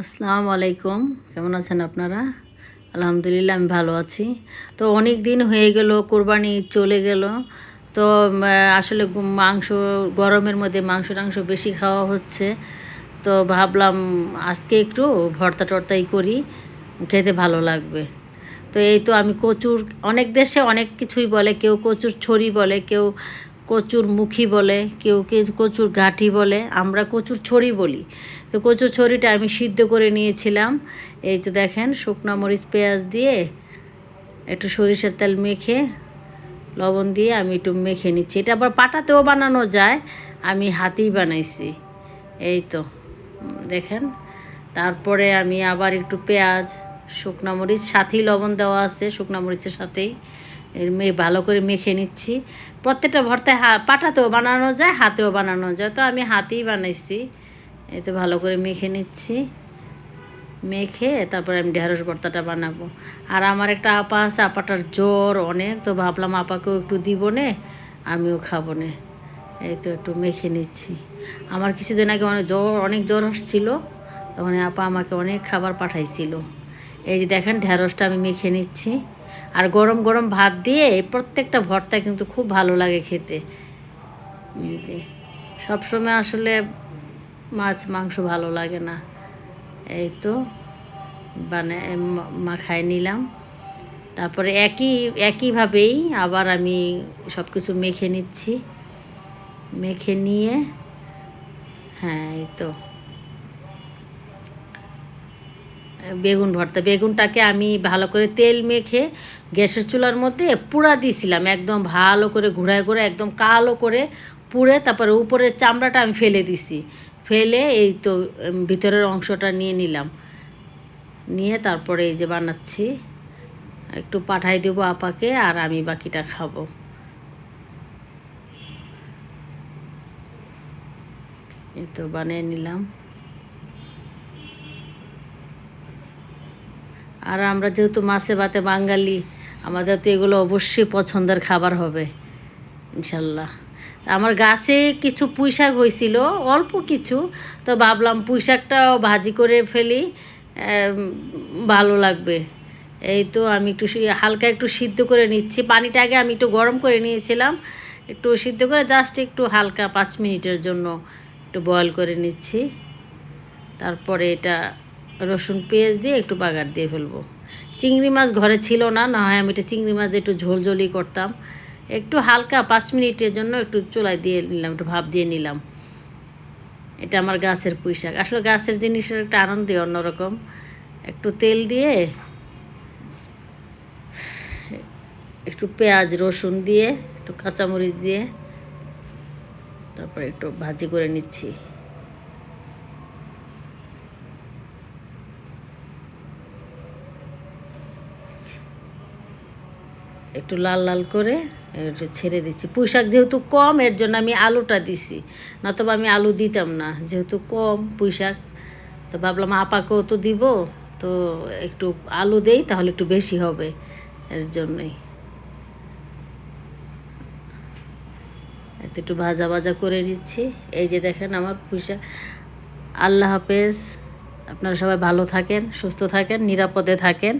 আসসালামু আলাইকুম। কেমন আছেন আপনারা? আলহামদুলিল্লাহ, আমি ভালো আছি। তো অনেক দিন হয়ে গেল, কোরবানি চলে গেল। তো আসলে মাংস, গরমের মধ্যে মাংস টাংস বেশি খাওয়া হচ্ছে। তো ভাবলাম, আজকে একটু ভর্তা টর্তাই করি, খেতে ভালো লাগবে। তো এই তো আমি কচুর, অনেক দেশে অনেক কিছুই বলে, কেউ কচুর ছড়ি বলে, কেউ কচুর মুখী বলে, কেউ কেউ কচুর গাঁঠি বলে, আমরা কচুর ছড়ি বলি। তো কচুর ছড়িটা আমি সিদ্ধ করে নিয়েছিলাম। এই তো দেখেন, শুকনো মরিচ, পেঁয়াজ দিয়ে একটু সরিষার তেল মেখে, লবণ দিয়ে আমি একটু মেখে নিচ্ছি। এটা আবার পাটাতেও বানানো যায়, আমি হাতেই বানাইছি। এই তো, দেখেন। তারপরে আমি আবার একটু পেঁয়াজ, শুকনো মরিচ, সাথেই লবণ দেওয়া আছে, শুকনো মরিচের সাথেই। এর মে ভালো করে মেখে নিচ্ছি। প্রত্যেকটা ভর্তায় হা, পাটাতেও বানানো যায়, হাতেও বানানো যায়। তো আমি হাতেই বানাইছি। এই তো ভালো করে মেখে নিচ্ছি। মেখে তারপরে আমি ঢেঁড়স ভর্তাটা বানাবো। আর আমার একটা আপা আছে, আপাটার জ্বর অনেক, তো ভাবলাম আপাকেও একটু দিব নে, আমিও খাব নে। এই তো একটু মেখে নিচ্ছি। আমার কিছুদিন আগে অনেক জ্বর অনেক জ্বর আসছিল, তখন আপা আমাকে অনেক খাবার পাঠাইছিল। এই যে দেখেন, ঢেঁড়সটা আমি মেখে নিচ্ছি। আর গরম গরম ভাত দিয়ে প্রত্যেকটা ভর্তা কিন্তু খুব ভালো লাগে খেতে। সবসময় আসলে মাছ, মাংস ভালো লাগে না। এই তো মানে মা- মাখায় নিলাম। তারপরে একই, একইভাবেই আবার আমি সব কিছু মেখে নিচ্ছি। মেখে নিয়ে হ্যাঁ এই তো। বেগুন ভর্তা। বেগুনটাকে আমি ভালো করে তেল মেখে গ্যাসের চুলার মধ্যে পুড়া দিয়েছিলাম একদম ভালো করে ঘুরায় ঘুরে একদম কালো করে পুড়ে তারপরে উপরের চামড়াটা আমি ফেলে দিছি। ফেলে এই তো ভিতরের অংশটা নিয়ে নিলাম। নিয়ে তারপরে এই যে বানাচ্ছি। একটু পাঠাই দেবো আপাকে আর আমি বাকিটা খাব। এই তো বানিয়ে নিলাম। আর আমরা যেহেতু মাছে ভাতে বাঙালি, আমাদের তো এগুলো অবশ্যই পছন্দের খাবার হবে, ইনশাল্লাহ। আমার গাছে কিছু পুঁই শাক হয়েছিল, অল্প কিছু, তো ভাবলাম পুঁই শাকটাও ভাজি করে ফেলি ভালো লাগবে। এই তো আমি একটু হালকা একটু সিদ্ধ করে নিচ্ছি। পানিটা আগে আমি একটু গরম করে নিয়েছিলাম, একটু সিদ্ধ করে জাস্ট একটু হালকা পাঁচ মিনিটের জন্য একটু বয়ল করে নিচ্ছি। তারপরে এটা রসুন পেঁয়াজ দিয়ে একটু বাগার দিয়ে ফেলব। চিংড়ি মাছ ঘরে ছিল না না হয় আমি এটা চিংড়ি মাছ একটু ঝোলঝোলি করতাম। একটু হালকা পাঁচ মিনিটের জন্য একটু চুলায় দিয়ে নিলাম, একটু ভাপ দিয়ে নিলাম। এটা আমার গাছের পুঁই শাক আসলে গাছের জিনিসের একটা আনন্দই অন্যরকম। একটু তেল দিয়ে, একটু পেঁয়াজ, রসুন দিয়ে, একটু কাঁচামরিচ দিয়ে, তারপরে একটু ভাজি করে নিচ্ছি। একটু লাল লাল করে, একটু ছেড়ে দিচ্ছি। পুঁই শাক যেহেতু কম, এর জন্য আমি আলুটা দিছি। নতবা আমি আলু দিতাম না, যেহেতু কম পুঁই শাক তো ভাবলাম আপাকেও তো দিব, তো একটু আলু দেই, তাহলে একটু বেশি হবে এর জন্যই। এতে একটু ভাজা ভাজা করে নিচ্ছি। এই যে দেখেন আমার পুঁইশাক। আল্লাহ হাফেজ। আপনারা সবাই ভালো থাকেন, সুস্থ থাকেন, নিরাপদে থাকেন।